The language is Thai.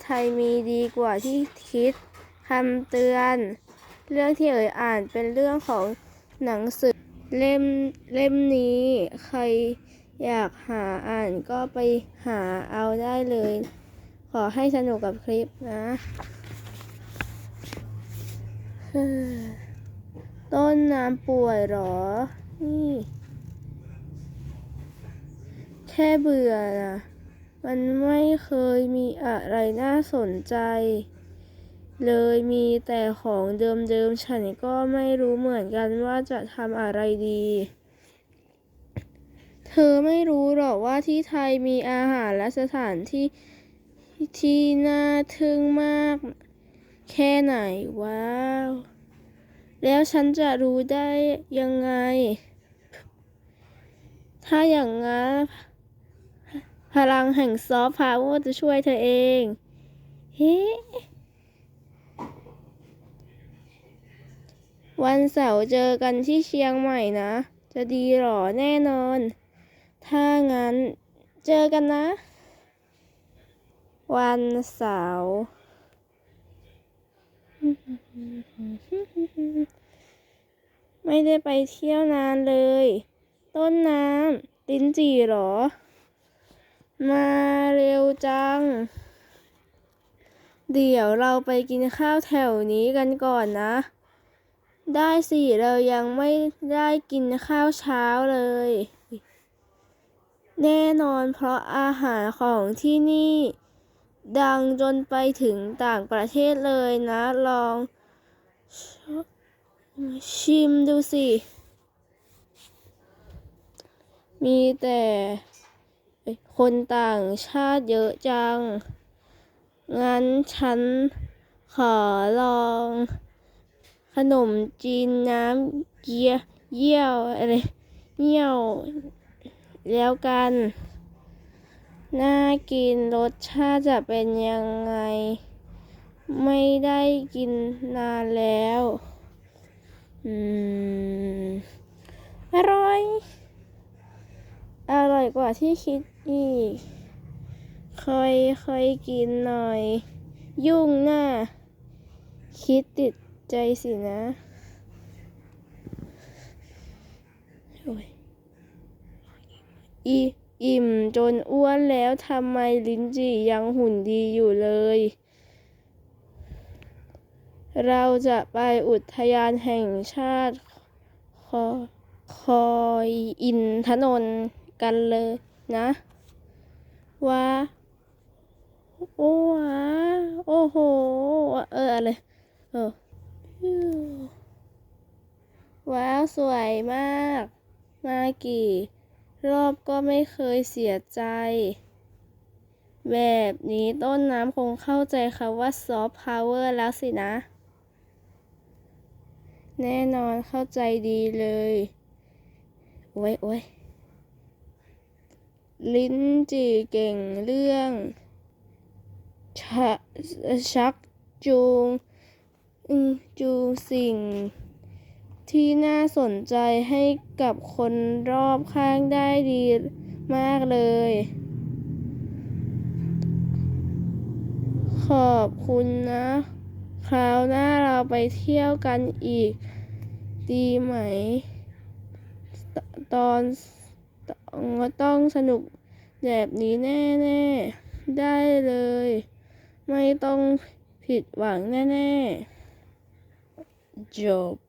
ไทยมีดีกว่าที่คิดคำเตือน เรื่องที่เอ่ยอ่านเป็นเรื่องของหนังสือเล่มเล่มนี้ ใครอยากหาอ่านก็ไปหาเอาได้เลย ขอให้สนุกกับคลิปนะ ต้นน้ำป่วยหรอ นี่ แค่เบื่อนะ มันไม่เคยมีอะไรน่าสนใจ เลยมีแต่ของเดิมๆ ฉันก็ไม่รู้เหมือนกันว่าจะทำอะไรดี เธอไม่รู้หรอกว่าที่ไทยมีอาหารและสถานที่ที่น่าทึ่งมาก แค่ไหนว้าว แล้วฉันจะรู้ได้ยังไง ถ้าอย่างงั้น พลังแห่งซอฟต์พาวเวอร์จะช่วยเธอเอง เฮ้วันเสาร์เจอกันที่เชียงใหม่นะ จะดีหรอแน่นอน ถ้างั้นเจอกันนะ วันเสาร์ไม่ได้ไปเที่ยวนานเลย ต้นน้ำลิ้นจี่หรอ มาเร็วจัง เดี๋ยวเราไปกินข้าวแถวนี้กันก่อนนะ ได้สิ เรายังไม่ได้กินข้าวเช้าเลย แน่นอนเพราะอาหารของที่นี่ ดังจนไปถึงต่างประเทศเลยนะลอง ชิมดูสิ มีแต่ คนต่างชาติเยอะจัง งั้นฉันขอลอง ขนมจีนน้ำเกี๊ยเยี่ยวอะไรเยี่ยวแล้วกัน น่ากินรสชาติจะเป็นยังไง ไม่ได้กินนานแล้ว อืม อร่อย อร่อยกว่าที่คิดอีก ค่อยค่อยกินหน่อย ยุ่งหน้า คิดติดใจสินะโอ้ยอีอิ่มจนอ้วนแล้วทำไมลิ้นจี่ยังหุ่นดีอยู่เลย เราจะไปอุทยานแห่งชาติคอคอยอินทนนท์ กันเลยนะว้าโอ้วาโอ้โห เอออะไรเออว้าวสวยมาก มากี่ รอบก็ไม่เคยเสียใจ แบบนี้ต้นน้ำคงเข้าใจคำว่าซอฟต์พาวเวอร์แล้วสินะ แน่นอนเข้าใจดีเลย โอ้ยโอ้ย ลิ้นจี่เก่งเรื่องชชักจูงจูงสิ่ง ที่น่าสนใจให้กับคนรอบข้างได้ดีมากเลย ขอบคุณนะ คราวหน้าเราไปเที่ยวกันอีก ดีไหมตตอน ต้องต้องสนุกแบบนี้แน่ๆ ได้เลย ไม่ต้องผิดหวังแน่ๆ จบ